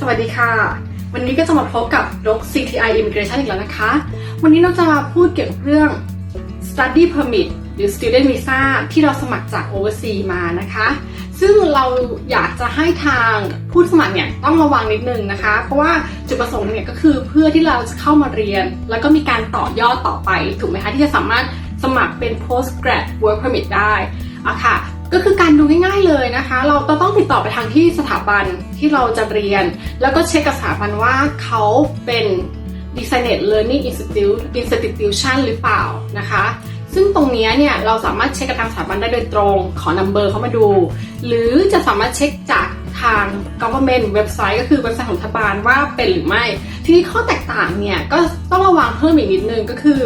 สวัสดีค่ะ วันนี้ก็จะมาพบกับรก CTI Immigration อีกแล้วนะคะ วันนี้เราจะมาพูดเกี่ยวกับเรื่อง Study Permit หรือ Student Visa ที่เราสมัครจาก Overseas มานะคะ ซึ่งเราอยากจะให้ทางผู้สมัครเนี่ยต้องระวังนิดนึงนะคะ เพราะว่าจุดประสงค์เนี่ยก็คือเพื่อที่เราจะเข้ามาเรียน แล้วก็มีการต่อยอดต่อไป ถูกไหมคะ ที่จะสามารถสมัครเป็น postgrad work permit ได้อะค่ะ ก็คือการดูง่ายๆเลยนะคะ เราต้องติดต่อไปทางที่สถาบันที่เราจะเรียน แล้วก็เช็คกับสถาบันว่าเขาเป็น Designated Learning Institute Institution หรือเปล่านะคะ ซึ่งตรงนี้เนี่ยเราสามารถเช็คกับทางสถาบันได้โดยตรง ขอ number เขามาดู หรือจะสามารถเช็คจากทาง government เว็บไซต์ก็คือเว็บไซต์ของรัฐบาลว่าเป็นหรือไม่ ทีนี้ข้อแตกต่างเนี่ยก็ต้องระวังเพิ่มอีกนิดนึงก็คือ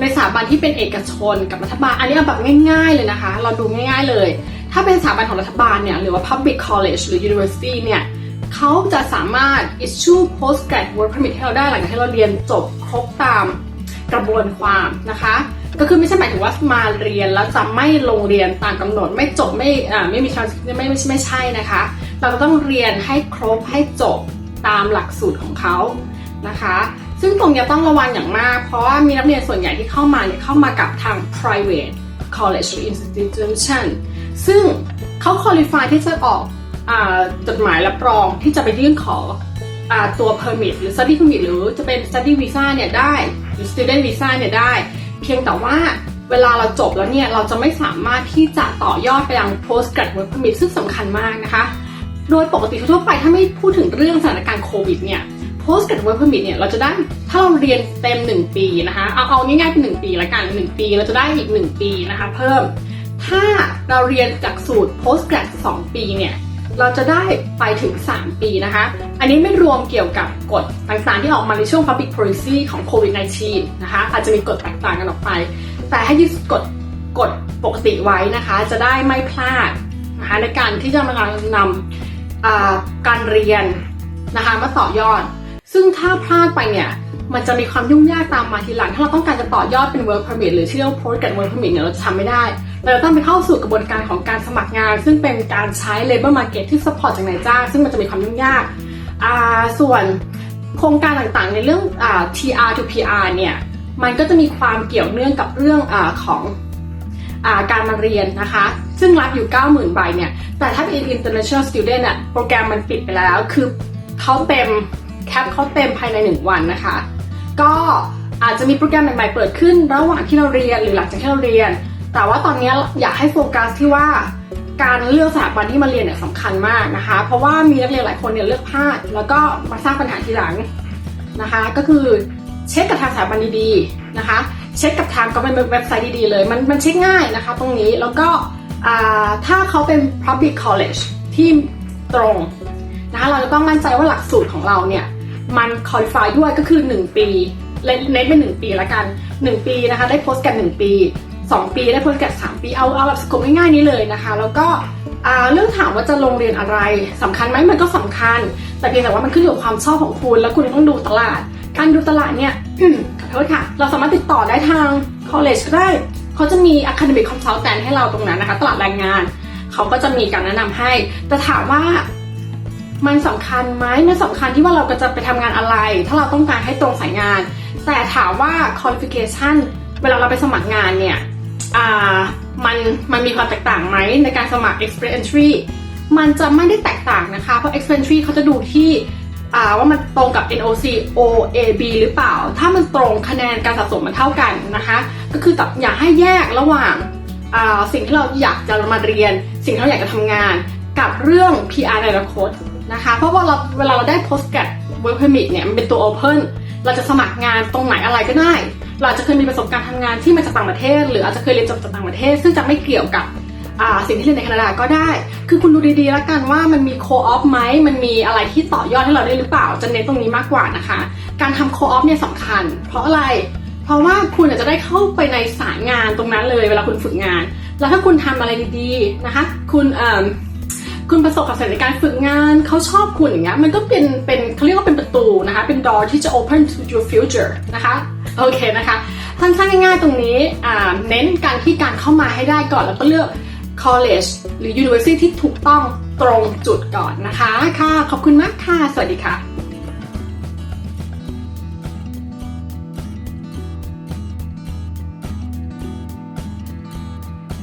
ในสถาบันที่เป็นเอกชนกับรัฐบาล อันนี้เอาแบบง่ายๆเลยนะคะ เราดูง่ายๆเลย ถ้าเป็นสถาบันของรัฐบาลเนี่ยหรือว่า public college หรือ university เนี่ยเขาจะสามารถ issue postgrad work permit ให้เราได้หลังจากที่เราเรียนจบครบตามกระบวนความนะคะ ก็คือไม่ใช่หมายถึงว่ามาเรียนแล้วจะไม่ลงเรียนตามกำหนดไม่จบไม่อ่าไม่มี trans ไม่ไม่ไม่ใช่นะคะ เราต้องเรียนให้ครบให้จบตามหลักสูตรของเขา นะคะ ซึ่งตรงนี้ต้องระวังอย่างมาก เพราะว่ามีนักเรียนส่วนใหญ่ที่เข้ามาเนี่ยเข้ามากับทาง private college institution ซึ่งเขา qualify ที่จะออกจดหมายรับรองที่จะไปยื่นขออตัว permit หรือ study permit หรือจะเป็น study visa เนี่ยได้ หรือ student visa เนี่ยได้ เพียงแต่ว่าเวลาเราจบแล้วเนี่ย เราจะไม่สามารถที่จะต่อยอดไปยัง postgrad work permit ซึ่งสำคัญมากนะคะ โดยปกติทั่วไปถ้าไม่พูดถึงเรื่องสถานการณ์โควิดเนี่ย postgrad work permit เนี่ยเราจะได้ถ้าเราเรียนเต็ม 1 ปีนะคะเอาเอาง่ายๆเป็น 1 ปีละกัน 1 ปีเราจะได้อีก 1 ปีนะคะเพิ่ม ถ้าเราเรียนจากสูตร postgrad 2 ปีเนี่ยเราจะได้ไปถึง 3 ปีนะคะ อันนี้ไม่รวมเกี่ยวกับกฎต่างๆที่ออกมาในช่วง public policy ของโควิด -19 นะคะ อาจจะมีกฎแตกต่างกันออกไป แต่ให้ยึดกฎกฎปกติไว้นะคะ จะได้ไม่พลาดนะคะในการที่จะมานำการเรียนนะคะมาต่อยอด ซึ่งถ้าพลาดไปเนี่ยมันจะมีความยุ่งยากตามมาทีหลัง ถ้าเราต้องการจะต่อยอดเป็น work permit หรือที่เรียกว่า postgrad work permit เนี่ยเราจะทำไม่ได้ เราจะต้องไปเข้าสู่กระบวนการของการสมัครงาน ซึ่งเป็นการใช้ labor market ที่ support จากนายจ้าง ซึ่งมันจะมีความยุ่งยากอ่าส่วนโครงการต่างๆ ในเรื่องอ่า TR to PR เนี่ย มันก็จะมีความเกี่ยวเนื่องกับเรื่องอาของอาการมาเรียนนะคะ ซึ่งรับอยู่ 90,000ใบเนี่ย แต่ถ้าเป็น international student อะโปรแกรมมันปิดไปแล้ว คือเขาเต็ม แคปเขาเต็มภายใน 1 วันนะคะ ก็อาจจะมีโปรแกรมใหม่ๆเปิดขึ้น ระหว่างที่เราเรียนหรือหลังจากที่เราเรียน แต่ว่าตอนนี้อยากให้โฟกัสที่ว่าการเลือกสถาบันที่มาเรียนเนี่ยสำคัญมากนะคะ เพราะว่ามีนักเรียนหลายคนเนี่ยเลือกพลาด แล้วก็มาสร้างปัญหาทีหลังนะคะ ก็คือเช็คกับทางสถาบันดีๆนะคะ เช็คกับทางก็เป็นเว็บไซต์ดีๆเลย มันมันเช็คง่ายนะคะตรงนี้แล้วก็ถ้าเขาเป็น public college ที่ตรงนะคะเราจะต้องมั่นใจว่าหลักสูตรของเราเนี่ย มันคอลิฟายด้วยก็คือ 1 ปีเน้นเป็น1ปีละกัน 1 ปีนะคะ ได้โพสต์กัน1ปี 2 ปีได้โพสต์กัน3ปีเอาเอาแบบสกปง่ายๆนี้เลยนะคะ แล้วก็เรื่องถามว่าจะลงเรียนอะไรสำคัญไหมมันก็สำคัญ แต่เพียงแต่ว่ามันขึ้นอยู่กับความชอบของคุณ แล้วคุณต้องดูตลาด การดูตลาดเนี่ยขอโทษค่ะ เราสามารถติดต่อได้ทาง college ก็ได้เขาจะมี academic consultant ให้เราตรงนั้นนะคะ ตลาดแรงงาน เขาก็จะมีการแนะนำให้ แต่ถามว่า มันสำคัญไหมมันสำคัญที่ว่าเราก็จะไปทำงานอะไร ถ้าเราต้องการให้ตรงสายงาน แต่ถามว่า qualification เวลาเราไปสมัครงานเนี่ยอ่ามันมันมีความแตกต่างไหมในการสมัคร expert entry มันจะไม่ได้แตกต่างนะคะ เพราะ expert entry เขาจะดูที่อ่าว่ามันตรงกับ NOC OAB หรือเปล่า ถ้ามันตรงคะแนนการสะสมมันเท่ากันนะคะ ก็คือแบบอยากให้แยกระหว่างอ่าสิ่งที่เราอยากจะมาเรียน สิ่งที่เราอยากจะทำงาน กับเรื่อง PR ในอนาคต นะคะ เพราะว่าเราเวลาเราได้ postgrad work permit เนี่ยมันเป็นตัว open เราจะสมัครงานตรงไหนอะไรก็ได้ เราจจะเคยมีประสบการณ์ทำงานที่มาจากต่างประเทศ หรืออาจจะเคยเรียนจบจากต่างประเทศ ซึ่งจะไม่เกี่ยวกับสิ่งที่เรียนในแคนาดาก็ได้ คือคุณดูดีๆแล้วกันว่ามันมี co-op ไหม มันมีอะไรที่ต่อยอดให้เราได้หรือเปล่า จะเน้นตรงนี้มากกว่านะคะ การทำ co-op เนี่ยสำคัญ เพราะอะไร เพราะว่าคุณอาจจะได้เข้าไปในสายงานตรงนั้นเลย เวลาคุณฝึกงาน แล้วถ้าคุณทำอะไรดีๆนะคะ คุณเอ่อ คุณประสบความสำเร็จในการฝึกงานเขาชอบคุณอย่างเงี้ยมันก็เป็นเป็นเขาเรียกว่าเป็นประตูนะคะ เป็น door ที่จะ open to your future นะคะโอเคนะคะท่านๆง่ายๆตรงนี้เน้นการที่การเข้ามาให้ได้ก่อนแล้วก็เลือก college หรือ university ที่ถูกต้องตรงจุดก่อนนะคะ ค่ะ ขอบคุณมากค่ะ สวัสดีค่ะ